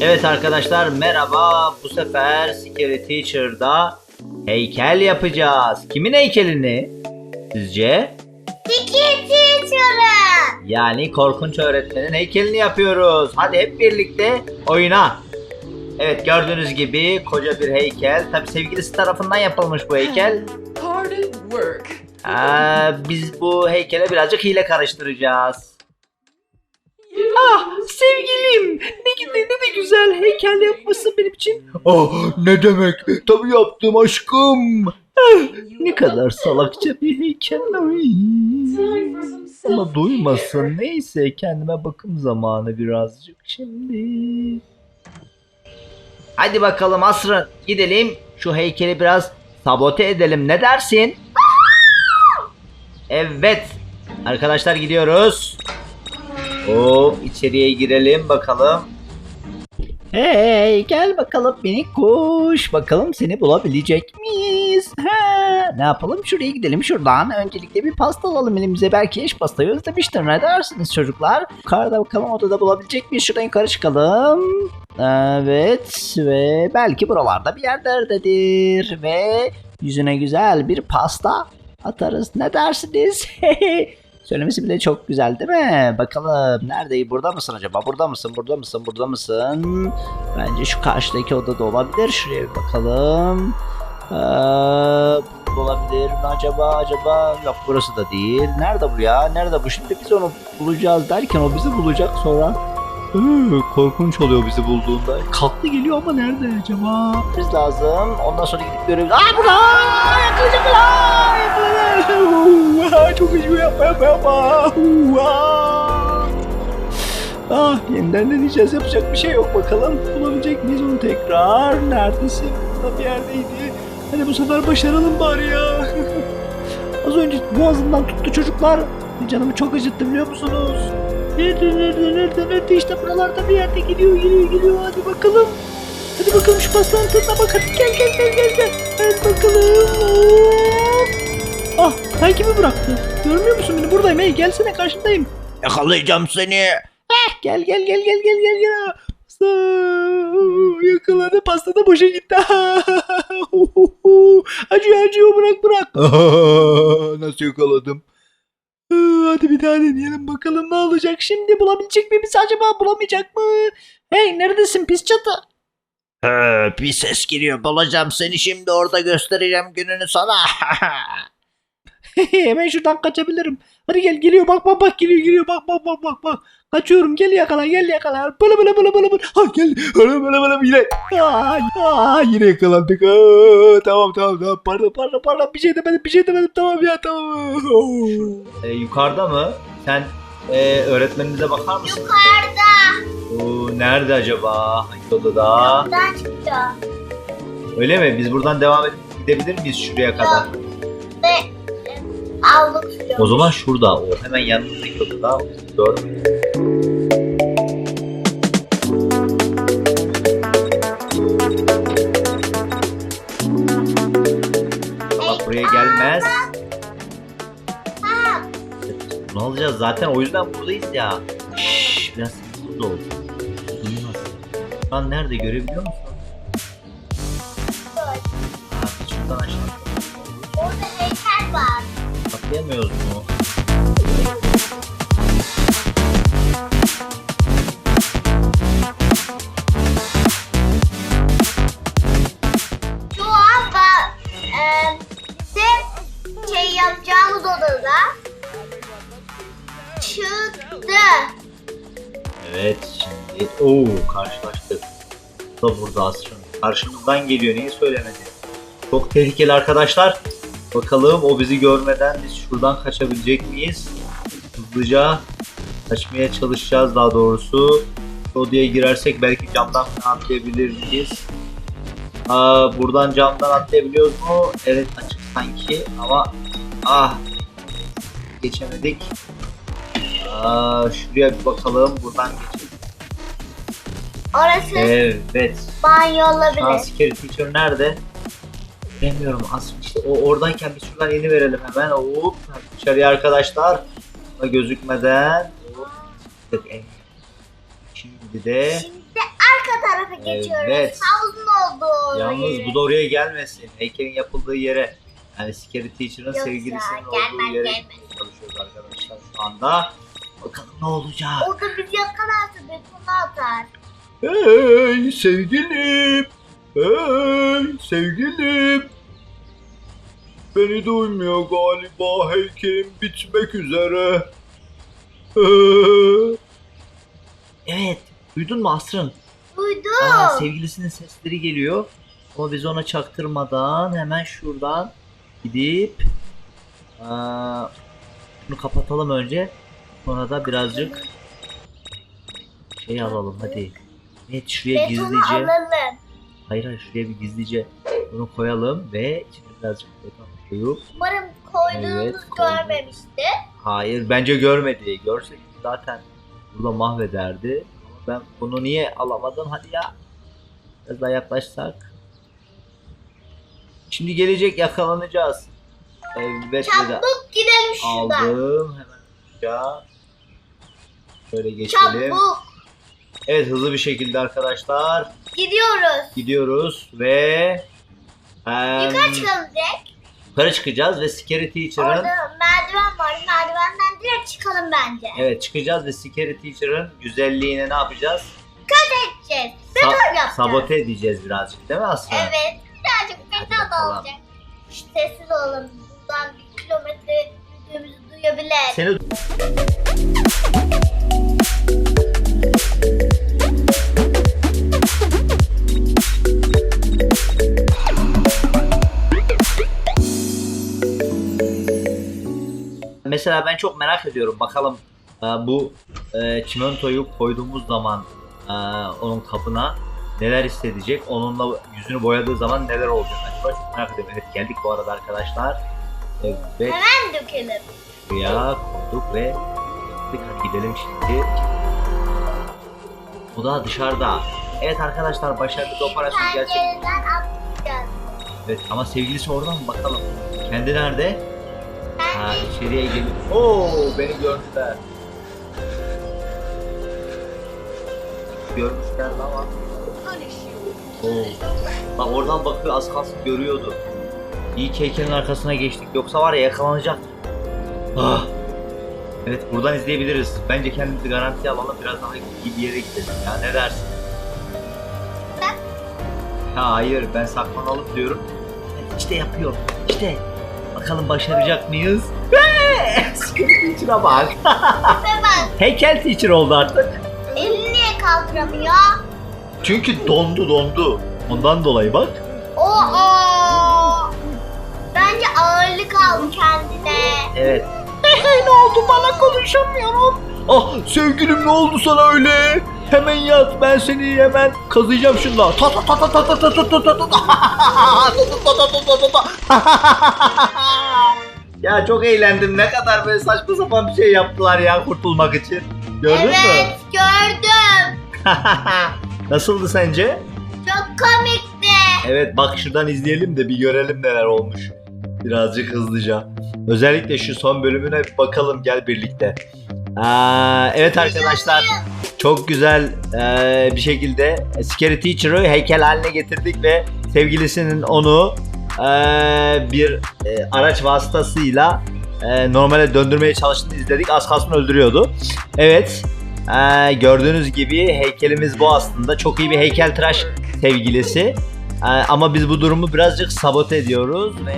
Evet arkadaşlar merhaba. Bu sefer Scary Teacher'da heykel yapacağız. Kimin heykelini? Sizce? Fikir teacher'ı. Yani korkunç öğretmenin heykelini yapıyoruz. Hadi hep birlikte oyuna. Evet gördüğünüz gibi koca bir heykel. Tabi sevgilisi tarafından yapılmış bu heykel. Hard at work. Ee, biz bu heykele birazcık hile karıştıracağız. Ah sevgilim ne güzel ne de güzel heykel yapmışsın benim için. Oh ne demek tabii yaptım aşkım. Ah, ne kadar salakça bir heykel. Ay. Ama duymasın neyse kendime bakım zamanı birazcık şimdi. Hadi bakalım Asrın gidelim şu heykeli biraz sabote edelim ne dersin? Evet arkadaşlar gidiyoruz. Hop içeriye girelim bakalım. Hey gel bakalım minik kuş. Bakalım seni bulabilecek miyiz? Ha, ne yapalım şuraya gidelim şuradan. Öncelikle bir pasta alalım elimize. Belki eş pastayı özlemiştir. Ne dersiniz çocuklar? Yukarıda bakalım odada bulabilecek miyiz? Şuradan yukarı çıkalım. Evet ve belki buralarda bir yerlerdedir. Ve yüzüne güzel bir pasta atarız. Ne dersiniz? Söylemesi bile çok güzel değil mi? Bakalım nerede? Burada mısın acaba? Burada mısın? Burada mısın? Burada mısın? Bence şu karşıdaki odada olabilir. Şuraya bir bakalım. Ee, olabilir mi acaba? Acaba? Yok burası da değil. Nerede bu ya? Nerede bu? Şimdi biz onu bulacağız derken o bizi bulacak sonra. Korkunç oluyor bizi bulduğunda. Kalktı geliyor ama nerede acaba? Biz lazım. Ondan sonra gidip görebiliriz. Aa burada! Yakalayacaklar! Yapma. Aa! Ah yeniden deneyeceğiz yapacak bir şey yok bakalım. Bulabilecek miyiz onu tekrar? Neredesin? Burada bir yerdeydi. Hadi bu sefer başaralım bari ya. Az önce boğazımdan tuttu çocuklar. Canımı çok acıttı biliyor musunuz? Nerede nerede nerede nerede işte buralarda bir yerde gidiyor geliyor geliyor hadi bakalım. Hadi bakalım şu pastanın tadına bak hadi gel gel gel gel gel. Hadi bakalım. Takibi bıraktı. Görmüyor musun beni buradayım hey gelsene karşındayım. Yakalayacağım seni. Eh, gel gel gel gel gel gel gel. Yakaladı pasta da boşa gitti. acıyor acıyor bırak bırak. Nasıl yakaladım? Hadi bir daha deneyelim bakalım ne olacak. Şimdi bulabilecek mi bizi acaba bulamayacak mı? Hey neredesin pis çatı? He, bir ses geliyor. Bulacağım seni şimdi orada göstereceğim gününü sana. Hemen şuradan kaçabilirim. Hadi gel geliyor bak bak bak geliyor geliyor bak bak bak bak bak. Kaçıyorum gel yakala gel yakala. Bılı bılı bılı bılı bılı. Ha gel. Bılı bılı bılı yine. Aa, aa, yine yakalandık. Aa, tamam tamam tamam. Pardon pardon pardon. Bir şey demedim bir şey demedim. Tamam ya tamam. E, yukarıda mı? Sen e, öğretmenimize bakar mısın? Yukarıda. Oo, nerede acaba? Hangi odada? Buradan çıktı. Öyle mi? Biz buradan devam edip gidebilir miyiz şuraya kadar? Ve tutuyor. O zaman şurada. O hemen yanımızdaki odada. Gördüm. Bak buraya gelmez. Ne alacağız? Zaten o yüzden buradayız ya. Şşş, biraz sessiz ol. Duymaz. Şu an nerede görebiliyor musun? Şuradan aşağı orada heykel var. Atlayamıyoruz mu? Şu an. E, bizim şey yapacağımız odada çıktı. Evet şimdi ooo karşılaştık. Bu da burada aslında. Karşımızdan geliyor neyi söylemedi. Çok tehlikeli arkadaşlar. Bakalım o bizi görmeden biz şuradan kaçabilecek miyiz? Hızlıca kaçmaya çalışacağız daha doğrusu. Odaya girersek belki camdan atlayabilir miyiz? Aa, buradan camdan atlayabiliyoruz mu? Evet açık sanki ama ah geçemedik. Aa, şuraya bir bakalım. Buradan geçelim. Orası Evet. banyo olabilir. Scary Teacher nerede? Bilmiyorum. Aslında işte o oradayken biz şuradan yeni verelim hemen. Hop. Dışarıya arkadaşlar. Ama gözükmeden. Hop. Şimdi de Şimdi arka tarafa geçiyoruz. Evet. Havuzun olduğu yalnız yere. bu da oraya gelmesin. Heykelin yapıldığı yere. Yani Scary Teacher'ın Yok sevgilisinin olduğu gelmez, yere gelmez. çalışıyoruz arkadaşlar şu anda. Bakalım ne olacak. Orada bizi yakalarsa betonu atar. Hey sevgilim. Hey sevgilim. Beni duymuyor galiba heykelim bitmek üzere. Evet. Duydun mu Asrın? Duydum. Aa, sevgilisinin sesleri geliyor. Ama biz ona çaktırmadan hemen şuradan gidip aa, şunu kapatalım önce. Sonra da birazcık şey alalım hadi. Evet şuraya Betonu gizlice. alalım. Hayır hayır şuraya bir gizlice bunu koyalım ve içine birazcık beton koyup. Umarım koyduğumuz Evet, koydum. görmemişti. Hayır bence görmedi. Görseydi zaten burada mahvederdi. Ben bunu niye alamadım hadi ya. Biraz daha yaklaşsak. Şimdi gelecek yakalanacağız. Evet. Çabuk gidelim şuradan. Aldım hemen hızlıca. Şöyle geçelim. Çabuk. Evet hızlı bir şekilde arkadaşlar Gidiyoruz. gidiyoruz ve em, Yukarı çıkalım direkt. Yukarı çıkacağız ve Scary Teacher'ın Orada merdiven var. Merdivenden direkt çıkalım bence. evet çıkacağız ve Scary Teacher'ın güzelliğine ne yapacağız? Gideceğiz. Sa- Beton yapacağız. sabote edeceğiz birazcık değil mi Aslı? Evet. Birazcık beton da olacak. Sessiz olalım. Buradan bir kilometre yürüdüğümüzü duyabilir. Seni Mesela ben çok merak ediyorum bakalım e, bu e, çimentoyu koyduğumuz zaman e, onun kapına neler hissedecek? Onunla yüzünü boyadığı zaman neler olacak acaba? Çok merak ediyorum. Evet geldik bu arada arkadaşlar. Evet. Hemen dökelim. Buraya koyduk ve hadi gidelim şimdi. Bu da dışarıda. Evet arkadaşlar başarılı operasyon gerçek. Pencereden atlayacağız. Evet ama sevgilisi orada mı bakalım. Kendi nerede? Ha içeriye gelip. Oo beni gördüler. Görmüşler ama. Oo. Bak oradan bakıyor az kalsın görüyordu. İyi ki heykelin arkasına geçtik yoksa var ya yakalanacak. Ah. Evet buradan izleyebiliriz. Bence kendimizi garantiye alalım biraz daha iyi bir yere gidelim ya ne dersin? Ha, hayır ben saklanalım diyorum. İşte yapıyor. İşte bakalım başaracak mıyız? Sıkıntı teacher'a bak. Bak Heykel teacher oldu artık. elini niye kaldıramıyor? Çünkü dondu dondu. Ondan dolayı bak. Oo. Bence ağırlık aldı kendine. Evet. ne oldu bana konuşamıyorum. Ah sevgilim ne oldu sana öyle? Hemen yat ben seni hemen kazıyacağım şunla. Ta ta ta ta ta ta ta ta ta ta ta. Ya çok eğlendim. Ne kadar böyle saçma sapan bir şey yaptılar ya kurtulmak için. Gördün mü? evet gördüm. Nasıldı sence? Çok komikti. Evet bak şuradan izleyelim de bir görelim neler olmuş. Birazcık hızlıca. Özellikle şu son bölümüne bir bakalım gel birlikte. Aa, evet arkadaşlar çok güzel eee, bir şekilde Scary Teacher'ı heykel haline getirdik ve sevgilisinin onu eee, bir eee, araç vasıtasıyla eee, normale döndürmeye çalıştığını izledik. Az kalsın öldürüyordu. Evet eee, gördüğünüz gibi heykelimiz bu aslında. Çok iyi bir heykeltıraş sevgilisi. Ee, ama biz bu durumu birazcık sabote ediyoruz ve